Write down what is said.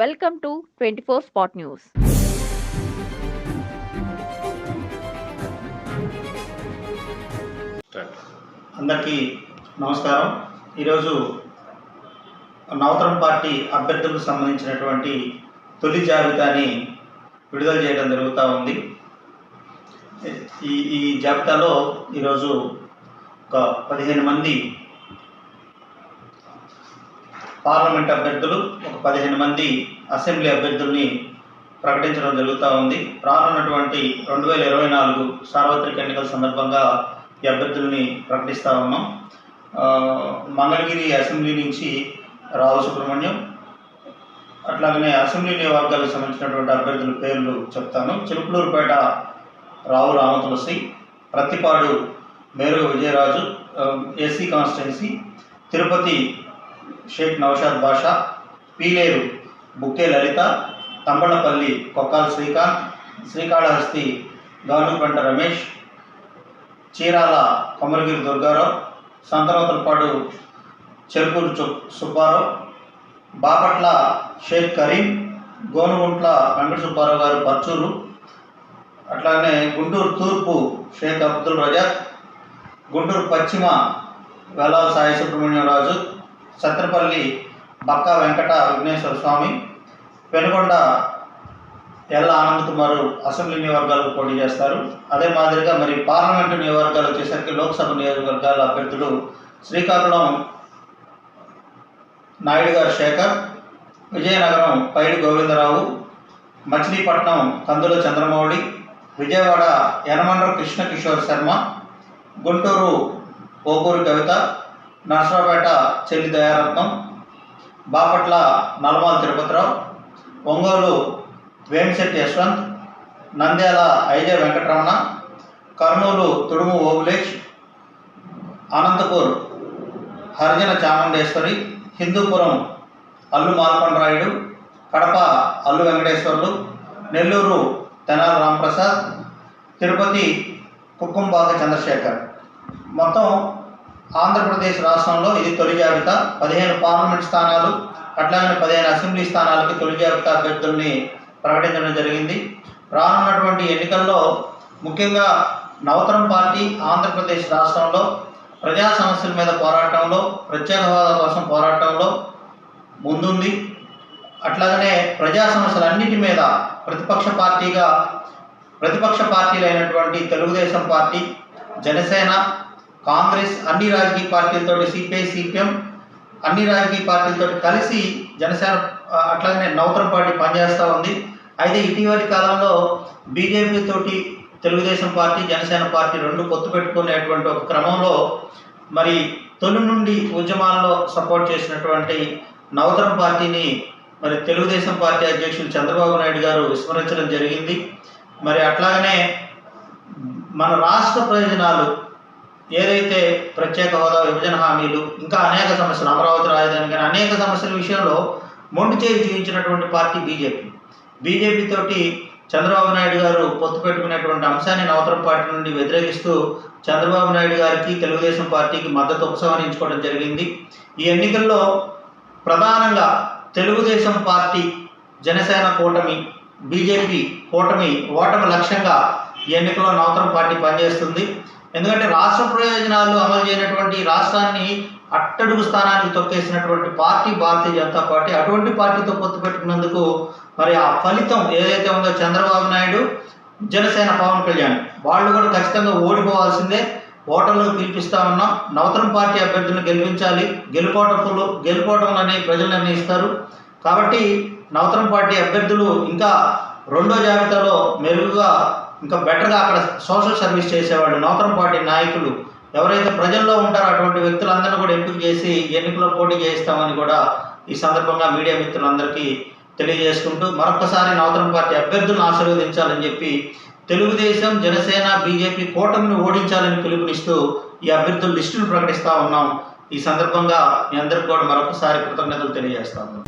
Welcome to twenty four spot news. అందరికీ నమస్కారం. ఈరోజు నవతరం పార్టీ అభ్యర్థులకు సంబంధించినటువంటి తొలి జాబితాని విడుదల చేయడం జరుగుతూ ఉంది. ఈ ఈ జాబితాలో ఈరోజు ఒక పదిహేను మంది పార్లమెంట్ అభ్యర్థులు ఒక పదిహేను మంది అసెంబ్లీ అభ్యర్థుల్ని ప్రకటించడం జరుగుతూ ఉంది. రానున్నటువంటి రెండు వేల ఇరవై నాలుగు సార్వత్రిక ఎన్నికల సందర్భంగా ఈ అభ్యర్థుల్ని ప్రకటిస్తూ ఉన్నాం. మంగళగిరి అసెంబ్లీ నుంచి రావు సుబ్రహ్మణ్యం అట్లాగనే అసెంబ్లీ నియోజకవర్గాలకు సంబంధించినటువంటి అభ్యర్థుల పేర్లు చెప్తాను. చిలుకలూరుపేట రావు రామతులసి ప్రతిపాడు మేరు విజయరాజు ఎస్సీ కాన్స్టిట్యున్సీ తిరుపతి షేక్ నౌషాద్ బాషా పీలేరు బుక్కే లలిత తంబళ్ళపల్లి కొక్కాల శ్రీకాంత్ శ్రీకాళహస్తి గానుపంట రమేష్ చీరాల కొమరగిరి దుర్గారావు సంతనోతలపాడు చెరుకూరు సుబ్బారావు బాపట్ల షేక్ కరీం గోనుగుంట్ల వెంకట సుబ్బారావు గారు పర్చూరు అట్లానే గుంటూరు తూర్పు షేక్ అబ్దుల్ రజాక్ గుంటూరు పశ్చిమ వెలాల సాయి సుబ్రహ్మణ్యం రాజు సత్రపల్లి బక్కా వెంకట విఘ్నేశ్వర స్వామి పెనుగొండ ఎల్ల ఆనంద్ కుమార్ అసెంబ్లీ నియోజకవర్గాలకు పోటీ చేస్తారు. అదే మాదిరిగా మరి పార్లమెంటు నియోజకవర్గాలు వచ్చేసరికి లోక్సభ నియోజకవర్గాల అభ్యర్థులు శ్రీకాకుళం నాయుడు గారు శేఖర్ విజయనగరం పైడి గోవిందరావు మచిలీపట్నం కందుల చంద్రమౌళి విజయవాడ యనమండ్ర కృష్ణ కిషోర్ శర్మ గుంటూరు ఓకూరు కవిత నర్సరావుపేట చెల్లి దయారత్నం బాపట్ల నల్మాల తిరుపతిరావు ఒంగోలు వేమిశెట్టి యశ్వంత్ నంద్యాల ఐజే వెంకటరమణ కర్నూలు తుడుము ఓబులేష్ అనంతపూర్ హరిజన చాముండేశ్వరి హిందూపురం అల్లు మాల్కొండరాయుడు కడప అల్లు వెంకటేశ్వర్లు నెల్లూరు తెనాలి రాంప్రసాద్ తిరుపతి కుక్కుంబాక చంద్రశేఖర్. మొత్తం ఆంధ్రప్రదేశ్ రాష్ట్రంలో ఇది తొలి జాబితా. పదిహేను పార్లమెంట్ స్థానాలు అట్లాగనే పదిహేను అసెంబ్లీ స్థానాలకి తొలి జాబితా అభ్యర్థుల్ని ప్రకటించడం జరిగింది. రానున్నటువంటి ఎన్నికల్లో ముఖ్యంగా నవతరం పార్టీ ఆంధ్రప్రదేశ్ రాష్ట్రంలో ప్రజా సమస్యల మీద పోరాటంలో ప్రత్యేక హోదా కోసం పోరాటంలో ముందుంది. అట్లాగనే ప్రజా సమస్యలన్నిటి మీద ప్రతిపక్ష పార్టీగా ప్రతిపక్ష పార్టీలు అయినటువంటి తెలుగుదేశం పార్టీ జనసేన కాంగ్రెస్ అన్ని రాజకీయ పార్టీలతోటి సిపిఐ సిపిఎం అన్ని రాజకీయ పార్టీలతో కలిసి జనసేన అట్లాగనే నవతరం పార్టీ పనిచేస్తూ ఉంది. అయితే ఇటీవలి కాలంలో బీజేపీ తోటి తెలుగుదేశం పార్టీ జనసేన పార్టీ రెండు పొత్తు పెట్టుకునేటువంటి ఒక క్రమంలో మరి తొలి నుండి ఉద్యమాల్లో సపోర్ట్ చేసినటువంటి నవతరం పార్టీని మరి తెలుగుదేశం పార్టీ అధ్యక్షులు చంద్రబాబు నాయుడు గారు విస్మరించడం జరిగింది. మరి అట్లాగనే మన రాష్ట్ర ప్రయోజనాలు ఏదైతే ప్రత్యేక హోదా విభజన హామీలు ఇంకా అనేక సమస్యలు అమరావతి రాజధాని కానీ అనేక సమస్యల విషయంలో మొండి చేయి చూపించినటువంటి పార్టీ బీజేపీ. బీజేపీ తోటి చంద్రబాబు నాయుడు గారు పొత్తు పెట్టుకునేటువంటి అంశాన్ని నవతరం పార్టీ నుండి వ్యతిరేకిస్తూ చంద్రబాబు నాయుడు గారికి తెలుగుదేశం పార్టీకి మద్దతు ఉపసంహరించుకోవడం జరిగింది. ఈ ఎన్నికల్లో ప్రధానంగా తెలుగుదేశం పార్టీ జనసేన కూటమి బీజేపీ కూటమి ఓటమి లక్ష్యంగా ఈ ఎన్నికల్లో నవతరం పార్టీ పనిచేస్తుంది. ఎందుకంటే రాష్ట్ర ప్రయోజనాలు అమలు చేయనటువంటి రాష్ట్రాన్ని అట్టడుగు స్థానానికి తొక్కేసినటువంటి పార్టీ భారతీయ జనతా పార్టీ అటువంటి పార్టీతో పొత్తు పెట్టుకున్నందుకు మరి ఆ ఫలితం ఏదైతే ఉందో చంద్రబాబు నాయుడు జనసేన పవన్ కళ్యాణ్ వాళ్ళు కూడా ఖచ్చితంగా ఓడిపోవాల్సిందే. ఓటర్లకు పిలిపిస్తా ఉన్నాం. నవతరం పార్టీ అభ్యర్థులను గెలిపించాలి. గెలుపోటములు గెలుపోవటం అనేవి ప్రజలు నిర్ణయిస్తారు. కాబట్టి నవతరం పార్టీ అభ్యర్థులు ఇంకా రెండో జాబితాలో మెరుగుగా ఇంకా బెటర్గా అక్కడ సోషల్ సర్వీస్ చేసేవాళ్ళు నూతన పార్టీ నాయకులు ఎవరైతే ప్రజల్లో ఉంటారో అటువంటి వ్యక్తులందరినీ కూడా ఎంపిక చేసి ఎన్నికల్లో పోటీ చేయిస్తామని కూడా ఈ సందర్భంగా మీడియా మిత్రులందరికీ తెలియజేసుకుంటూ మరొకసారి నూతన పార్టీ అభ్యర్థులను ఆశీర్వదించాలని చెప్పి తెలుగుదేశం జనసేన బీజేపీ కూటమిని ఓడించాలని పిలుపునిస్తూ ఈ అభ్యర్థుల లిస్టును ప్రకటిస్తూ ఉన్నాం. ఈ సందర్భంగా మీ అందరికీ కూడా మరొకసారి కృతజ్ఞతలు తెలియజేస్తా ఉన్నాం.